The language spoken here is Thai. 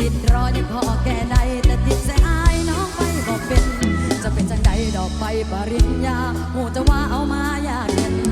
ติดรอยังพอแก่ใดแต่ติดใจอาน้องไปบอกเป็น จะเป็นจังใดดอกไปปริญญาหูจะว่าเอามาอยากเห็น